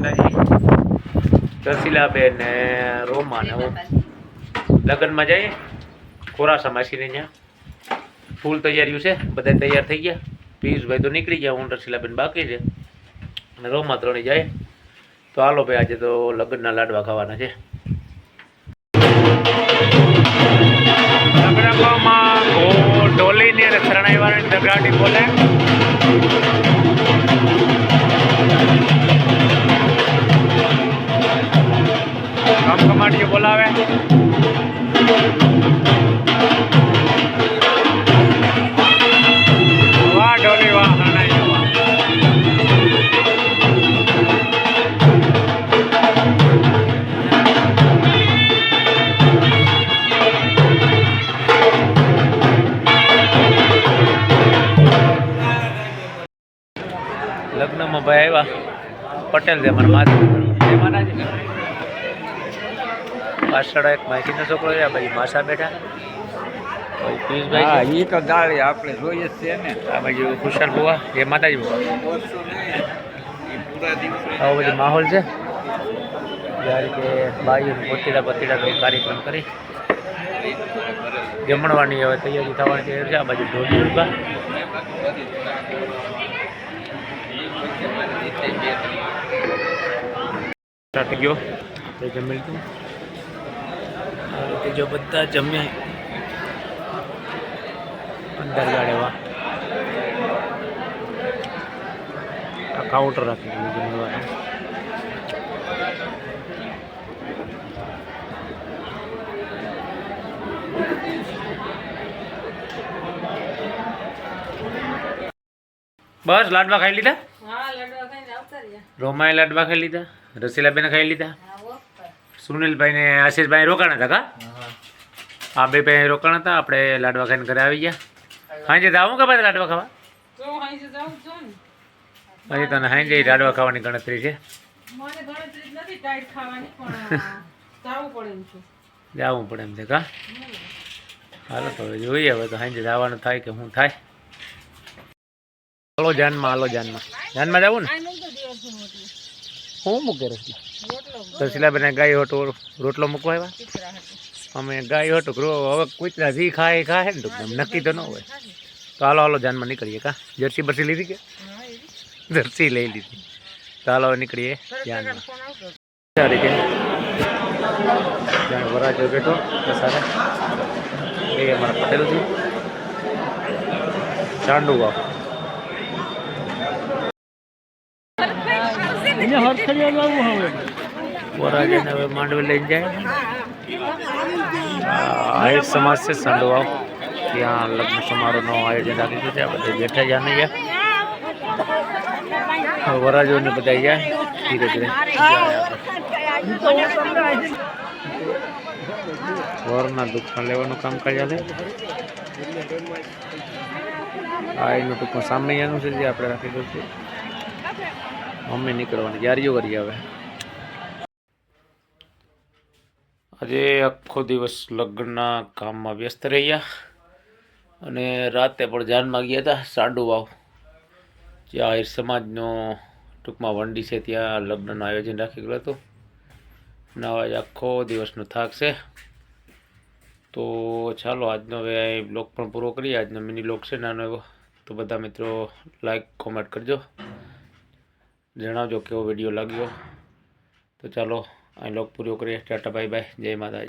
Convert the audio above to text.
માતાજી રસીલાબેન ને રોમા ને લગ્નમાં જઈએ? ખોરાસા માસીને ત્યાં. ફૂલ તૈયારીઓ છે બધા તૈયાર થઈ ગયા. પિયુષભાઈ તો નીકળી ગયા, હું, રસીલાબેન બાકી છે. અને રોમા ત્રણે જાય. તો હાલો ભાઈ, આજે તો લગ્નના લાડવા ખાવાના છે. લગ્નમાં ઢોલીની અને શરણાઈવાળાની દગાડી બોલે બોલાવે. વાહ ઢોલી વાહ લગ્નમાં ભાઈ આવ્યા. પટેલ છે મારા માતા. માતાજી. પાછળ એક માસીનો છોકરો છે પછી માસા બેઠા. હા એ તો દાળી આપણે જોઈએ જ છે ને. આ બાજુ ખુશાલ બુવા એ માતાજી બુવા. આવો બધો માહોલ છે. જ્યારે કે બાઈઓ પોતીડા પતીડાનો કાર્યક્રમ કરી. જમણવાની હવે તૈયારી થવાની તૈયારી છે આ બાજુ ઢોલી ઊભા. સ્ટાર્ટ ગયો. જમી લીધું જો બધા જમ્યા અંદર ગાડેવા આ કાઉન્ટર રાખી દીધું બસ લાડવા ખાઈ લીધા? હા લડવા ખાઈને આવતા રહ્યા. રોમાએ લાડવા ખાઈ લીધા રસીલાબેને ખાઈ લીધા. હા સુનિલભાઈ ને આશીષભાઈ રોકાણા હતા કા? આ બે ભાઈ રોકાણ હતા આપણે લાડવા ખાઈને ઘરે આવી ગયા. હાંજે જાવું કે ભાઈ લાડવા ખાવા? હાંજે તને હાંજે લાડવા ખાવાની ગણતરી છે. જાવું પડે એમ છે. કા? હાલો તો જોઈએ હવે તો હાંજે જવાનું થાય કે શું થાય. હાલો જાનમાં હાલો જાનમાં જાનમાં જવું ને? શું મૂકી હું રસલા રોટલો? તો ગાય રોટલો મૂકવા આવ્યા? અમે ગાય હોટો રો હવે કૂતરા જી ખાય ખાય ને ટૂંકમાં નક્કી તો ન હોય. તો હાલો હાલો જાનમાં નીકળીએ કા? જર્સી બરસી લીધી કે? જર્સી લઈ લીધી. તો હાલો નીકળીએ જાનમાં કે ત્યાં વરાજો બેઠો સારા. એ અમારા પટેલજી. ચાંડુ વાવ લાવવું હવે. માંડવી લઈને જાય. આ સમાજ છે સંડવા. ત્યાં લગ્ન સમારોહનું આયોજન રાખી છે. આ બધા બેઠા જ આને ગયા વરાજોને બધા જાય. ધીરે ધીરે. વરના દુકાન લેવાનું કામ ચાલે આ એનું ટૂંકમાં સામે છે જે આપણે રાખેલું છે. મમ્મી નીકળવાની. જારીઓ કરી આવે. આજે આખો દિવસ લગ્નના કામમાં વ્યસ્ત રહ્યા અને રાતે પણ જાનમાં ગયા હતા સાંડુ વાવ જે આહિર સમાજનો ટૂંકમાં વંડી છે ત્યાં લગ્નનું આયોજન રાખી ગયું હતું આજે આખો દિવસનો થાક છે. તો ચાલો, આજનો હવે બ્લોગ પણ પૂરો કરીએ. આજનો મિની બ્લોગ છે નાનો એવો. તો બધા મિત્રો લાઈક, કોમેન્ટ કરજો. જણાવજો કેવો વીડિયો લાગ્યો. તો ચાલો અહીં બ્લોગ પૂરો કરીએ. Tata bye bye. જય માતાજી.